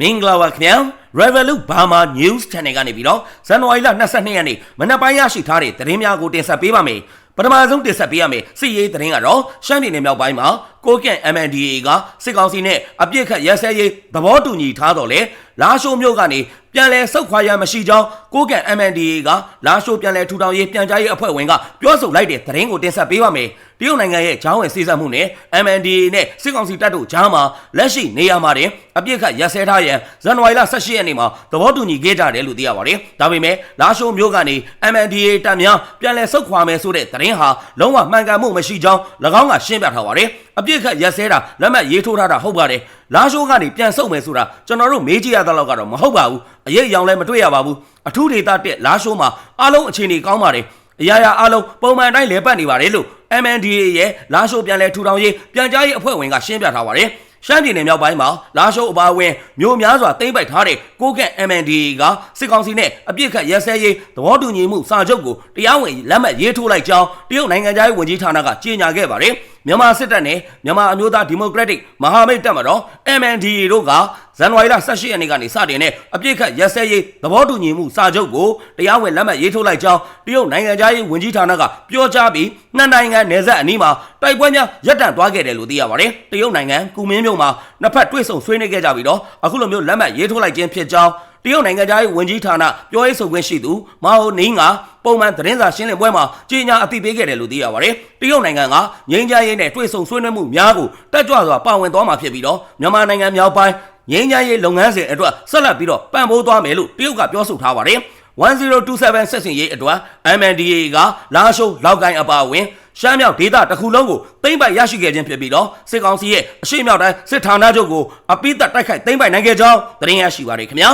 မင်္ဂလာပါခင်ဗျာ Revolut Burma News Channel ကနေပြီးတော့ဇန်နဝါရီလ22ရက်နေ့မနက်ပိုင်းရရှိထားတဲ့သတင်းများကိုတင်ဆက်ပေးပါမယ်ပထမဆုံးတင်ဆက်ပေးရမယ်စစ်ရေးသတင်းကတော့ရှမ်းပြည်နယ်မြောက်ပိုင်းမှာ ကိုကန့် MNDAA ကစစ်ကောင်စီနဲ့အပြစ်ခတ်ရက်စဲရေးသဘောတူညီထားတော့လေလာရှိုးမြို့ကနေပြန်လည်ဆုတ်ခွာရမရှိကြောင်းကိုကန့် MNDAA ကလာရှိုးပြန်လည်ထူထောင်ရေးပြန်ကြားရေးအဖွဲ့ဝင်ကပြောဆိုလိုက်တဲ့သတင်းကိုတင်ဆက်ပေးပါမယ်တရုတ်နိုင်ငံရဲ့ဂျောင်းဝင်စီစပ်မှုနဲ့ MNDAA နဲ့စစ်ကောင်စီတပ်တို့ဂျားမှာလက်ရှိနေရာမှာတင်အပြစ်ခတ်ရက်စဲထားရန်ဇန်နဝါရီလ18ရက်နေ့မှာသဘောတူညီခဲ့ကြတယ်လို့သိရပါတယ်။ဒါပေမဲ့လာရှိုးမြို့ကနေ MNDAA တပ်များပြန်လည်ဆုတ်ခွာမယ်ဆိုတဲ့သတင်းဟာလုံးဝမှန်ကန်မှုမရှိကြောင်း၎င်းကရှင်းပြထားပါတယ်။ အပြစ်ခတ်ရက်စဲတာလက်မှတ်ရေးထိုးထားတာဟုတ်ပါတယ်။လာရှိုးကနေပြန်ဆုတ်မယ်ဆိုတာကျွန်တော်တို့မေးကြည့်ရတဲ့လောက်ကတော့မဟုတ်ပါဘူး။အရေးအယောင်လည်းမတွေ့ရပါဘူး။အထူးဒေသတက်လာရှိုးမှာအားလုံးအခြေအနေကောင်းပါတယ်။အရာရာအားလုံးပုံမှန်တိုင်းလဲပတ်နေပါတယ်လို့ MNDA ရဲ့လာရှိုးပြန်လဲထူထောင်ရေးပြန်ကြားရေးအဖွဲ့ဝင်ကရှင်းပြထားပါတယ်။ ရှမ်းပြည်နယ်မြောက်ပိုင်းမှာလာရှိုးအပါအဝင်မြို့များစွာတိမ့်ပိုက်ထားတဲ့ကိုကန့် MNDA ကစစ်ကောင်စီနဲ့အပြစ်ခတ်ရက်စဲရေးသဘောတူညီမှုစာချုပ်ကိုတရားဝင်လက်မှတ်ရေးထိုးလိုက်ကြောင်းတရုတ်နိုင်ငံသားရေးဝန်ကြီးဌာနကကြေညာခဲ့ပါတယ်။မြန်မာစစ်တပ်နဲ့မြန်မာအမျိုးသားဒီမိုကရက်တစ်မဟာမိတ်တပ်မတော် MNDA တို့က ဇန်နဝါရီလ18ရက်နေ့ကနေစတင်တဲ့အပြစ်ခတ်ရက်စဲရေးသဘောတူညီမှုစာချုပ်ကိုတရားဝင်လက်မှတ်ရေးထိုးလိုက်ကြောင်းတရုတ်နိုင်ငံသားရေးဝန်ကြီးဌာနကပြောကြားပြီးနှစ်နိုင်ငံနယ်စပ်အနီးမှာတိုက်ပွဲများရပ်တန့်သွားခဲ့တယ်လို့သိရပါတယ်။တရုတ်နိုင်ငံကူမင်းမြို့မှာနှစ်ဖက်တွေ့ဆုံဆွေးနွေးခဲ့ကြပြီးတော့အခုလိုမျိုးလက်မှတ်ရေးထိုးလိုက်ခြင်းဖြစ်ကြောင်းတရုတ်နိုင်ငံသားရေးဝန်ကြီးဌာနပြောရေးဆိုခွင့်ရှိသူမာဟိုနင်းကပုံမှန်သတင်းစာရှင်းလင်းပွဲမှာကြေညာအသိပေးခဲ့တယ်လို့သိရပါတယ်။တရုတ်နိုင်ငံကငြိမ်းချမ်းရေးနဲ့တွေ့ဆုံဆွေးနွေးမှုများကိုတက်ကြွစွာပါဝင်သွားမှာဖြစ်ပြီးတော့မြန်မာနိုင်ငံမြောက်ပိုင်း ငြိမ်းချမ်းရေးလုပ်ငန်းစဉ်အတွက်ဆက်လက်ပြီးတော့ပံ့ပိုးသွားမယ်လို့တရုတ်ကပြောဆိုထားပါတယ်။1027ဆက်စင်ရေးအတွက် MNDAA ကလာရှိုးလောက်ကိုင်းအပါအဝင်ရှမ်းမြောက်ဒေသတစ်ခုလုံးကိုသိမ့်ပိုက်ရရှိခဲ့ခြင်းဖြစ်ပြီးတော့စစ်ကောင်စီရဲ့အရှိမြောက်တိုင်းစစ်ဌာနချုပ်ကိုအပိသက်တိုက်ခိုက်သိမ့်ပိုက်နိုင်ခဲ့ကြောင်းသတင်းရရှိပါရခင်ဗျာ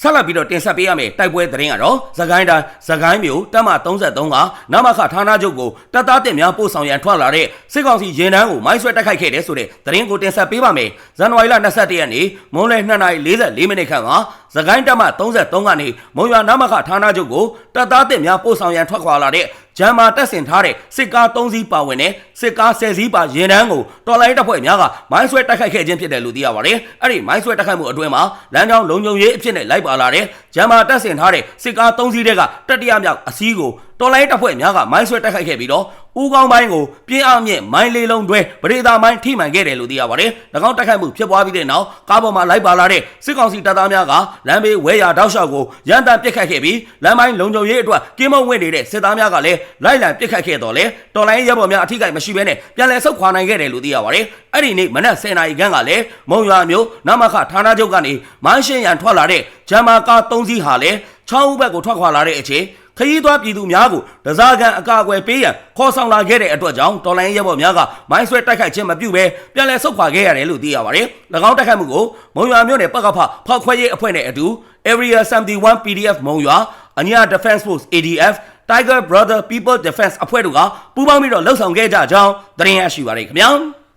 ဆက်လက်ပြီးတော့တင်ဆက်ပေးရမယ်တိုက်ပွဲသတင်းကတော့သခိုင်းတိုင်းသခိုင်းမြို့တပ်မ33ကနမခဌာနချုပ်ကိုတပ်သားတင်များပို့ဆောင်ရန်ထွက်လာတဲ့စစ်ကောင်စီရင်တန်းကိုမိုင်းဆွဲတိုက်ခိုက်ခဲ့တဲ့ဆိုတဲ့သတင်းကိုတင်ဆက်ပေးပါမယ်ဇန်နဝါရီလ22ရက်နေ့မွန်းလယ်2:44မိနစ်ခန့်က သခိုင်းတပ်မ33ကနေမုံရွာနမခဌာနချုပ်ကိုတပ်သားတင်များပို့ဆောင်ရန်ထွက်ခွာလာတဲ့ဂျမ်မာတက်ဆင်ထားတဲ့စစ်ကား3စီးပါဝင်တဲ့စစ်ကား10စီးပါရင်တန်းကိုတော်လိုင်းတပ်ဖွဲ့များကမိုင်းဆွဲတိုက်ခိုက်ခဲ့ခြင်းဖြစ်တယ်လို့သိရပါတယ်။အဲ့ဒီမိုင်းဆွဲတိုက်ခိုက်မှုအတွင်းမှာလမ်းကြောင်းလုံခြုံရေးအဖြစ်နဲ့လိုက်ပါလာတဲ့ဂျမ်မာတက်ဆင်ထားတဲ့စစ်ကား3စီးတွေကတတိယမြောက်အစည်းကို တော်လိုင်းတပ်ဖွဲ့များကမိုင်းဆွဲတိုက်ခိုက်ခဲ့ပြီးတော့ဦးကောင်းပိုင်းကိုပြင်းအားမြင့်မိုင်းလေးလုံးတွဲပရိသာမိုင်းထိမှန်ခဲ့တယ်လို့သိရပါတယ်။၎င်းတိုက်ခိုက်မှုဖြစ်ပွားပြီးတဲ့နောက်ကားပေါ်မှာလိုက်ပါလာတဲ့စစ်ကောင်စီတပ်သားများကလမ်းဘေးဝဲရာတောက်လျှောက်ကိုရန်တမ်းပစ်ခတ်ခဲ့ပြီးလမ်းပိုင်းလုံခြုံရေးအတွက်ကင်းမဝင်နေတဲ့စစ်သားများကလည်းလိုက်လံပစ်ခတ်ခဲ့တော့လေတော်လိုင်းရဲဘော်များအထိကိမရှိဘဲနဲ့ပြန်လည်ဆုတ်ခွာနိုင်ခဲ့တယ်လို့သိရပါတယ်။အဲ့ဒီနေ့မနက်10:00နာရီခန့်ကလည်းမုံရွာမျိုးနမခဌာနချုပ်ကနေမိုင်းရှင်းရန်ထွက်လာတဲ့ဂျမ်မာကား3စီးဟာလည်းချောင်းဦးဘက်ကိုထွက်ခွာလာတဲ့အချိန် ခရီးသွားပြည်သူများကိုတစားကန်အကာအကွယ်ပေးရန်ခေါ်ဆောင်လာခဲ့တဲ့အတွက်ကြောင့်တော်လိုင်းရဲဘော်များကမိုင်းဆွဲတိုက်ခိုက်ခြင်းမပြုဘဲပြန်လည်ဆုတ်ခွာခဲ့ရတယ်လို့သိရပါတယ်။၎င်းတိုက်ခိုက်မှုကိုမုံရွာမြို့နယ်ပကဖဖောက်ခွဲရေးအဖွဲ့နဲ့အတူ Area 71 PDF မုံရွာအညာ Defense Force ADF Tiger Brother People Defense အဖွဲ့တို့ကပူးပေါင်းပြီးတော့လှုပ်ဆောင်ခဲ့ကြကြောင်းသတင်းရရှိပါရခင်ဗျာ။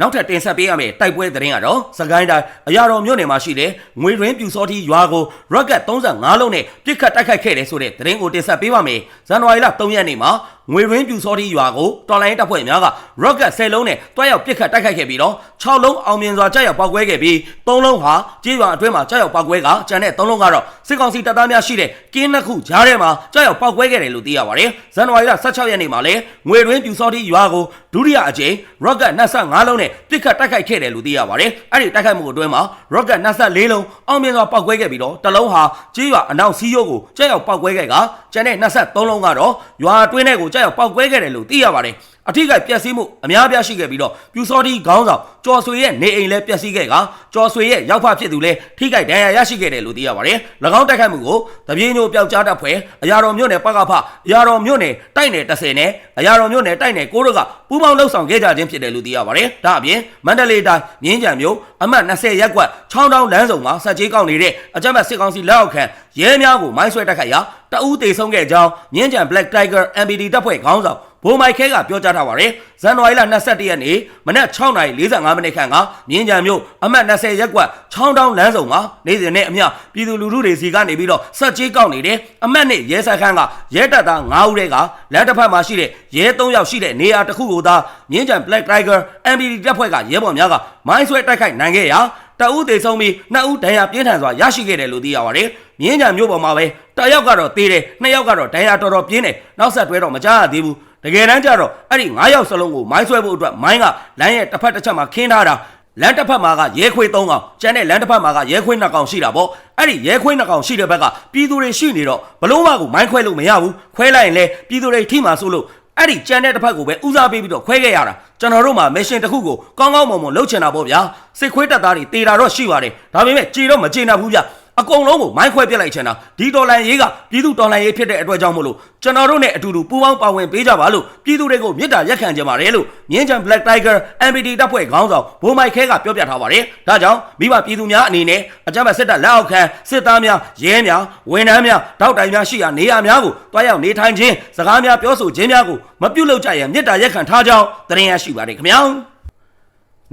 နောက်ထပ်တင်ဆက်ပေးရမယ့်တိုက်ပွဲသတင်းကတော့စကိုင်းတိုင်းအရာတော်မြို့နယ်မှာရှိတဲ့ငွေရင်းပြူစောတိရွာကိုရော့ကတ်35လုံးနဲ့ပြစ်ခတ်တိုက်ခိုက်ခဲ့တယ်ဆိုတဲ့သတင်းကိုတင်ဆက်ပေးပါမယ်။ဇန်နဝါရီလ3ရက်နေ့မှာ ငွေရင်းပြူစောတိရွာကိုတော်လိုင်းတပ်ဖွဲ့များကရော့ကတ်10လုံးနဲ့တွားရောက်ပြစ်ခတ်တိုက်ခိုက်ခဲ့ပြီးတော့6လုံးအောင်မြင်စွာကြားရောက်ပောက်ကွဲခဲ့ပြီး3လုံးဟာကြေးရွာအတွင်းမှာကြားရောက်ပောက်ကွဲကကျန်တဲ့3လုံးကတော့စစ်ကောင်စီတပ်သားများရှိတဲ့ကင်းနှစ်ခုကြားထဲမှာကြားရောက်ပောက်ကွဲခဲ့တယ်လို့သိရပါတယ်။ဇန်နဝါရီလ16ရက်နေ့မှာလည်းငွေရင်းပြူစောတိရွာကိုဒုတိယအကြိမ်ရော့ကတ်25လုံးနဲ့ပြစ်ခတ်တိုက်ခိုက်ခဲ့တယ်လို့သိရပါတယ်။အဲ့ဒီတိုက်ခိုက်မှုအတွင်းမှာ rocket 24လုံးအောင်မြင်စွာပောက်ကွဲခဲ့ပြီးတော့တလုံးဟာကြေးရွာအနောက်စီးရိုးကိုကြောက်ရောက်ပောက်ကွဲခဲ့ကကျန်တဲ့23လုံးကတော့ရွာတွင်းထဲကိုကြောက်ရောက်ပောက်ကွဲခဲ့တယ်လို့သိရပါတယ်။ အထိကပျက်စီးမှုအများပြားရှိခဲ့ပြီးတော့ပြူစောတိခေါင်းဆောင်ကျော်ဆွေရဲ့နေအိမ်လည်းပျက်စီးခဲ့ကကျော်ဆွေရဲ့ရောက်ဖဖြစ်သူလည်းထိခိုက်ဒဏ်ရာရရှိခဲ့တယ်လို့သိရပါတယ်။၎င်းတိုက်ခိုက်မှုကိုတပြေးညိုပျောက်ကြားတပ်ဖွဲ့အရာတော်မြို့နယ်ပကဖအရာတော်မြို့နယ်တိုက်နယ်30နဲ့အရာတော်မြို့နယ်တိုက်နယ်9တို့ကပူးပေါင်းလှုပ်ဆောင်ခဲ့ကြခြင်းဖြစ်တယ်လို့သိရပါတယ်။ဒါအပြင်မန္တလေးတိုင်းမြင်းကြံမြို့အမှတ်20ရပ်ကွက်ချောင်းတောင်းလမ်းဆောင်မှာစက်ကြီးကောက်နေတဲ့အကြမ်းဖက်စစ်ကောင်စီလက်အောက်ခံရဲများကိုမိုင်းဆွဲတိုက်ခိုက်ရာတအူးတေဆုံးခဲ့ကြောင်းမြင်းကြံ Black Tiger MPD တပ်ဖွဲ့ခေါင်းဆောင် ဘိုးမိုက်ခဲကပြောကြားထားပါတယ်။ဇန်နဝါရီလ22ရက်နေ့မနက်6:45မိနစ်ခန့်ကမြင်းကြံမြို့အမှတ်20ရပ်ကွက်ချောင်းတောင်းလမ်းဆောင်မှာနေ့စဉ်နဲ့အမျှပြည်သူလူထုတွေစီကနေပြီးတော့ဆက်ကြီးကောက်နေတယ်။အမှတ်နဲ့ရဲစခန်းကရဲတပ်သား9ဦးတည်းကလမ်းတစ်ဖက်မှာရှိတဲ့ရဲ3ယောက်ရှိတဲ့နေရာတစ်ခုကိုသာမြင်းကြံ Black Tiger MPD တပ်ဖွဲ့ကရဲဘော်များကမိုင်းဆွဲတိုက်ခိုက်နိုင်ခဲ့ရာတတအူးသေးဆုံးပြီးနှစ်ဦးဒဏ်ရာပြင်းထန်စွာရရှိခဲ့တယ်လို့သိရပါတယ်မြင်းကြံမြို့ပေါ်မှာပဲတယောက်ကတော့သေးတယ်နှစ်ယောက်ကတော့ဒဏ်ရာတော်တော်ပြင်းတယ်နောက်ဆက်တွဲတော့မကြားရသေးဘူး တကယ်တမ်းကျတော့အဲ့ဒီ9ယောက်စလုံးကိုမိုင်းဆွဲဖို့အတွက်မိုင်းကလမ်းရဲ့တစ်ဖက်တစ်ချက်မှာခင်းထားတာလမ်းတစ်ဖက်မှာကရဲခွေး၃ကောင်ကျန်တဲ့လမ်းတစ်ဖက်မှာကရဲခွေး၂ကောင်ရှိတာပေါ့အဲ့ဒီရဲခွေး၂ကောင်ရှိတဲ့ဘက်ကပြည်သူတွေရှိနေတော့ဘလို့မှကိုမိုင်းခွဲလို့မရဘူးခွဲလိုက်ရင်လေပြည်သူတွေထိမှဆိုလို့အဲ့ဒီကြမ်းတဲ့တစ်ဖက်ကိုပဲဦးစားပေးပြီးတော့ခွဲခဲ့ရတာကျွန်တော်တို့မှာမစ်ရှင်တစ်ခုကိုကောင်းကောင်းမွန်မွန်လုပ်ချင်တာပေါ့ဗျာစစ်ခွေးတပ်သားတွေတေတာတော့ရှိပါတယ်ဒါပေမဲ့ကြေတော့မကြေနိုင်ဘူးဗျ အကုန်လုံးကိုမိုင်းခွဲပြစ်လိုက်ချင်တာဒီဒေါ်လာရေးကပြည်သူဒေါ်လာရေးဖြစ်တဲ့အတွက်ကြောင့်မို့လို့ကျွန်တော်တို့နဲ့အတူတူပူးပေါင်းပါဝင်ပေးကြပါလို့ပြည်သူတွေကိုမြစ်တာရက်ခံကြပါတယ်လို့မြင်းချံ Black Tiger MPD တပ်ဖွဲ့ခေါင်းဆောင်ဘိုးမိုက်ခဲကပြောပြထားပါတယ်ဒါကြောင့်မိဘပြည်သူများအနေနဲ့အကြမ်းဖက်စစ်တပ်လက်အောက်ခံစစ်သားများရဲများဝန်ထမ်းများတောက်တိုင်များရှိရာနေရာများကိုတွားရောက်နေထိုင်ခြင်းစကားများပြောဆိုခြင်းများကိုမပြုလုပ်ကြရန်မြစ်တာရက်ခံထားကြောင်းတင်ရရှိပါတယ်ခင်ဗျာ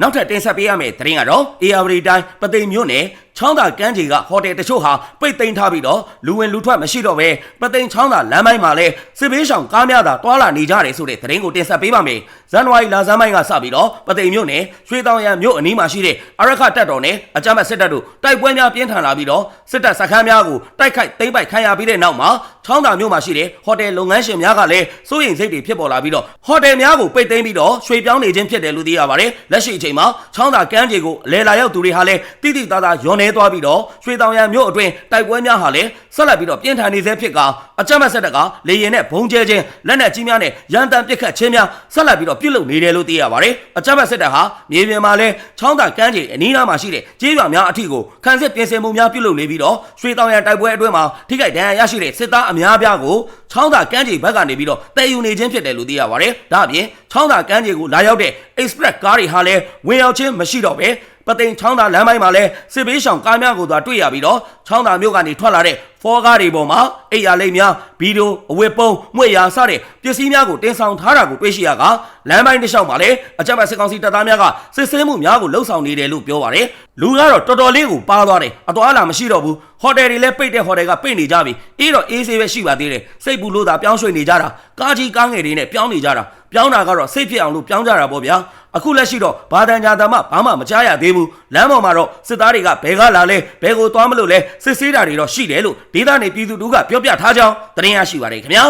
နောက်ထပ်တင်ဆက်ပေးရမယ့်သတင်းကတော့ AR တိုင်းပသိမ်မြို့နယ် ချောင်းသာကမ်းခြေကဟိုတယ်တချို့ဟာပိတ်သိမ်းထားပြီးတော့လူဝင်လူထွက်မရှိတော့ပဲပသိမ်ချောင်းသာလမ်းပိုင်းမှာလဲစစ်ဘေးရှောင်ကားများသာတွာလာနေကြတယ်ဆိုတဲ့သတင်းကိုတင်ဆက်ပေးပါမယ်။ဇန်နဝါရီလဆန်းပိုင်းကစပြီးတော့ပသိမ်မြို့နယ်ရွှေတောင်ရံမြို့အနီးမှာရှိတဲ့အရခတပ်တော်နဲ့အကြမ်းဖက်စစ်တပ်တို့တိုက်ပွဲများပြင်းထန်လာပြီးတော့စစ်တပ်စခန်းများကိုတိုက်ခိုက်သိမ်းပိုက်ခံရပြီးတဲ့နောက်မှာချောင်းသာမြို့မှာရှိတဲ့ဟိုတယ်လုပ်ငန်းရှင်များကလည်းစိုးရိမ်စိတ်တွေဖြစ်ပေါ်လာပြီးတော့ဟိုတယ်များကိုပိတ်သိမ်းပြီးတော့ရွှေပြောင်းနေခြင်းဖြစ်တယ်လို့သိရပါတယ်။လက်ရှိအချိန်မှာချောင်းသာကမ်းခြေကိုလဲလာရောက်သူတွေဟာလည်းတိတိသားသားယွန်နေသွားပြီးတော့ရွှေတောင်ရံမြို့အတွင်းတိုက်ပွဲများဟာလည်းဆက်လက်ပြီးတော့ပြင်းထန်နေဆဲဖြစ်ကအကြမ်းဖက်စစ်တပ်ကလေရင်နဲ့ဘုံကျဲခြင်းလက်နက်ကြီးများနဲ့ရန်တမ်းပစ်ခတ်ခြင်းများဆက်လက်ပြီးတော့ပြုလုပ်နေတယ်လို့သိရပါတယ်။အကြမ်းဖက်စစ်တပ်ဟာမြေပြင်မှာလည်းချောင်းသာကမ်းခြေအနီးနားမှာရှိတဲ့ကျေးရွာများအထိကိုခံစစ်ပြင်ဆင်မှုများပြုလုပ်နေပြီးတော့ရွှေတောင်ရံတိုက်ပွဲအတွင်းမှာထိခိုက်ဒဏ်ရာရရှိတဲ့စစ်သားအများအပြားကိုချောင်းသာကမ်းခြေဘက်ကနေပြီးတော့တည်ယူနေခြင်းဖြစ်တယ်လို့သိရပါတယ်။ဒါအပြင်ချောင်းသာကမ်းခြေကိုလာရောက်တဲ့ express ကားတွေဟာလည်းဝင်ရောက်ခြင်းမရှိတော့ပဲ ပသိမ်ချောင်းသာလမ်းပိုင်းမှာလဲစစ်ဘေးရှောင်ကားများကိုသာတွေ့ရပြီးတော့ ချောင်းသာမြို့ကနေထွက်လာတဲ့ဖောကားတွေပေါ်မှာအိယာလိမ်များဗီဒီယိုအဝတ်ပုံးမွေရာစတဲ့ပစ္စည်းများကိုတင်ဆောင်ထားတာကိုတွေ့ရှိရကလမ်းပိုင်းတစ်လျှောက်မှာလဲအကြမ်းဖက်စစ်ကောင်စီတပ်သားများကစစ်ဆေးမှုများကိုလှုပ်ဆောင်နေတယ်လို့ပြောပါတယ်လူကတော့တော်တော်လေးကိုပါသွားတယ်အတော်အလားမရှိတော့ဘူးဟိုတယ်တွေလည်းပိတ်တဲ့ဟိုတယ်ကပိတ်နေကြပြီအေးတော့အေးဆေးပဲရှိပါသေးတယ်စိတ်ပူလို့သာပြောင်းရွှေ့နေကြတာကားကြီးကားငယ်တွေနဲ့ပြောင်းနေကြတာပြောင်းတာကတော့စိတ်ဖြစ်အောင်လို့ပြောင်းကြတာပေါ့ဗျာအခုလက်ရှိတော့ဘာတန်ကြာတမဘာမှမကြားရသေးဘူးလမ်းပေါ်မှာတော့စစ်သားတွေကဘယ်ကလာလဲဘယ်ကိုသွားမလို့လဲစစ်ဆေးတာတွေတော့ရှိတယ်လို့ဒေသနေပြည်သူတို့ကပြောပြထားကြောင်းသတင်းရရှိပါတယ်ခင်ဗျာ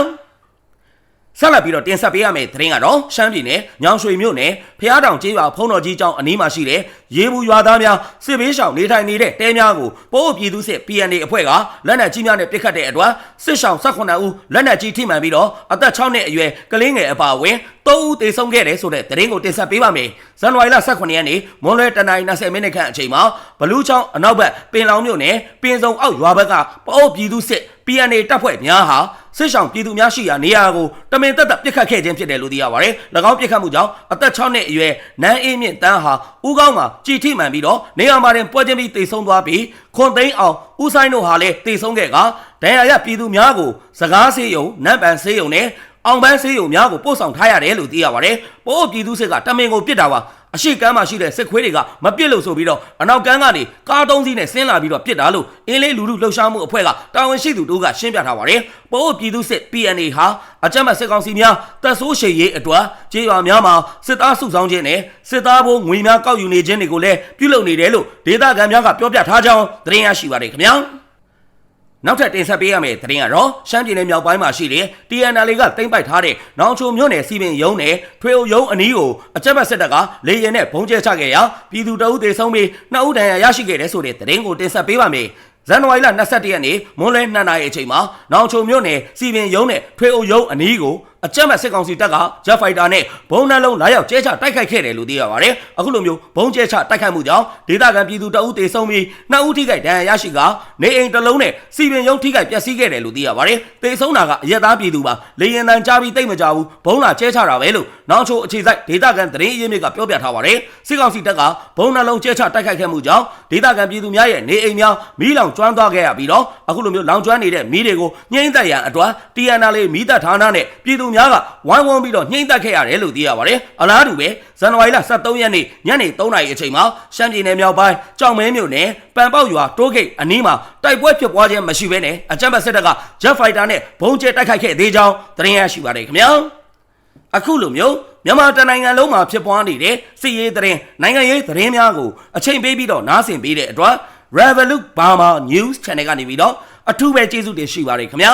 ဆက်လက်ပြီးတော့တင်ဆက်ပေးရမယ့်သတင်းကတော့ရှမ်းပြည်နယ်ညောင်ရွှေမြို့နယ်ဖျားတောင်ကျေးရွာဖုံးတော်ကြီးကျောင်းအနီးမှာရှိတဲ့ရေဘူးရွာသားများစစ်ဘေးရှောင်နေထိုင်နေတဲ့တဲများကိုပိုးပြည်သူစစ် PNA အဖွဲ့ကလက်နက်ကြီးများနဲ့ပစ်ခတ်တဲ့အတွက်စစ်ရှောင်18ဦးလက်နက်ကြီးထိမှန်ပြီးတော့အသက်6နှစ်အရွယ်ကလေးငယ်အပါအဝင်3ဦးသေဆုံးခဲ့တယ်ဆိုတဲ့သတင်းကိုတင်ဆက်ပေးပါမယ်။ဇန်နဝါရီလ18ရက်နေ့မွန်လွဲတနင်္လာ20မိနစ်ခန့်အချိန်မှာဘလူးချောင်းအနောက်ဘက်ပင်လောင်မြို့နယ်ပင်စုံအောက်ရွာဘက်ကပိုးပြည်သူစစ် PNA တပ်ဖွဲ့များဟာ စစ်ဆောင်ပြည်သူများရှိရာနေရာကိုတမင်တက်တက်ပစ်ခတ်ခဲ့ခြင်းဖြစ်တယ်လို့သိရပါတယ်။၎င်းပစ်ခတ်မှုကြောင့်အသက်6နှစ်အရွယ်နန်းအေးမြင့်တန်းဟာဦးကောင်းမှာကြည်ထိမှန်ပြီးတော့နေရာမှာတင်ပွဲချင်းပြီးတိတ်ဆုံးသွားပြီးခွန်သိန်းအောင်ဦးဆိုင်တို့ဟာလည်းတိတ်ဆုံးခဲ့ကဒဏ်ရာရပြည်သူများကိုစကားဆေးရုံနတ်ပန်ဆေးရုံနဲ့အောင်ပန်းဆေးရုံများကိုပို့ဆောင်ထားရတယ်လို့သိရပါတယ်။ပို့ပြည်သူစစ်ကတမင်ကိုပစ်တာပါ အရှိကမ်းမှာရှိတဲ့စစ်ခွေးတွေကမပစ်လို့ဆိုပြီးတော့အနောက်ကမ်းကနေကားသုံးစီးနဲ့ဆင်းလာပြီးတော့ပစ်တာလို့အင်းလေးလူလူလှုပ်ရှားမှုအဖွဲ့ကတာဝန်ရှိသူတို့ကရှင်းပြထားပါတယ်။ပို့ပြည်သူစစ် PNA ဟာအကြမ်းဖက်စစ်ကောင်စီများတပ်ဆိုးရှည်ရေးအတွက်ကြေးရွာများမှာစစ်သားစုဆောင်ခြင်းနဲ့စစ်သားဘိုးငွေများကောက်ယူနေခြင်းတွေကိုလည်းပြုလုပ်နေတယ်လို့ဒေသခံများကပြောပြထားကြောင်းသတင်းရရှိပါတယ်ခင်ဗျာ။ နောက်ထပ်တင်ဆက်ပေးရမယ့်သတင်းကတော့ရှမ်းပြည်နယ်မြောက်ပိုင်းမှာရှိတဲ့ TNL ကတင်ပိုက်ထားတဲ့နောင်ချိုမြို့နယ်စီပင်ရုံးနယ်ထွေအုပ်ရုံးအနီးကိုအကြမ်းဖက်စစ်တပ်ကလေရင်နဲ့ဘုံကျဲချခဲ့ရာပြည်သူတအုပ်သေဆုံးပြီးနှစ်ဦးဒဏ်ရာရရှိခဲ့တဲ့ဆိုတဲ့သတင်းကိုတင်ဆက်ပေးပါမယ်။ဇန်နဝါရီလ22ရက်နေ့မွန်းလွဲ2နာရီအချိန်မှာနောင်ချိုမြို့နယ်စီပင်ရုံးနဲ့ထွေအုပ်ရုံးအနီးကိုအကြမ်းဖက်စစ်ကောင်စီတပ်ကဂျက်ဖိုက်တာနဲ့ဘုံနှလုံးလာရောက်ကျဲချတိုက်ခိုက်ခဲ့တယ်လို့သိရပါတယ်။အခုလိုမျိုးဘုံကျဲချတိုက်ခိုက်မှုကြောင့်ဒေသခံပြည်သူတအုပ်တေဆုံးပြီးနှစ်ဦးထိခိုက်ဒဏ်ရာရရှိကနေအိမ်တစ်လုံးနဲ့စီပင်ရုံးထိခိုက်ပျက်စီးခဲ့တယ်လို့သိရပါတယ်။တေဆုံးတာကအရက်သားပြည်သူပါလေရင်တန်ကြားပြီးတိတ်မကြဘူးဘုံလာကျဲချတာပဲလို့နောက်ချိုအခြေစိုက်ဒေသခံသတင်းအရင်းမြစ်ကပြောပြထားပါတယ်။စစ်ကောင်စီတပ်ကဘုံနှလုံးကျဲချတိုက်ခိုက်ခဲ့မှုကြောင့်ဒေသခံပြည်သူများရဲ့နေအိမ်များမီးလောင်ကျွမ်းသွားခဲ့ရပြီးတော့အခုလိုမျိုးလောင်ကျွမ်းနေတဲ့မီးတွေကိုညှိမ့်သက်ရန်အတွက် TNL မီးတပ်ဌာနနဲ့ပြည်သူများကဝိုင်းဝန်းပြီးတော့ညှိမ့်သက်ခဲ့ရတယ်လို့သိရပါတယ်။အလားတူပဲဇန်နဝါရီလ23ရက်နေ့ညနေ3နာရီအချိန်မှာရှမ်းပြည်နယ်မြောက်ပိုင်းကြောင်မဲမြို့နယ်ပန်ပေါက်ရွာတိုးဂိတ်အနီးမှာတိုက်ပွဲဖြစ်ပွားခြင်းမရှိဘဲနဲ့အကြမ်းဖက်စစ်တပ်က Jet Fighter နဲ့ဘုံကျဲတိုက်ခိုက်ခဲ့သေးကြောင်းသတင်းရရှိပါတယ်ခင်ဗျာ။အခုလိုမျိုးမြန်မာတနိုင်ငံလုံးမှာဖြစ်ပွားနေတဲ့စစ်ရေးသတင်းနိုင်ငံရေးသတင်းများကိုအချိန်ပေးပြီးတော့နားဆင်ပေးတဲ့အတွက် Revolut Burma News Channel ကနေပြီးတော့အထူးပဲကျေးဇူးတင်ရှိပါတယ်ခင်ဗျာ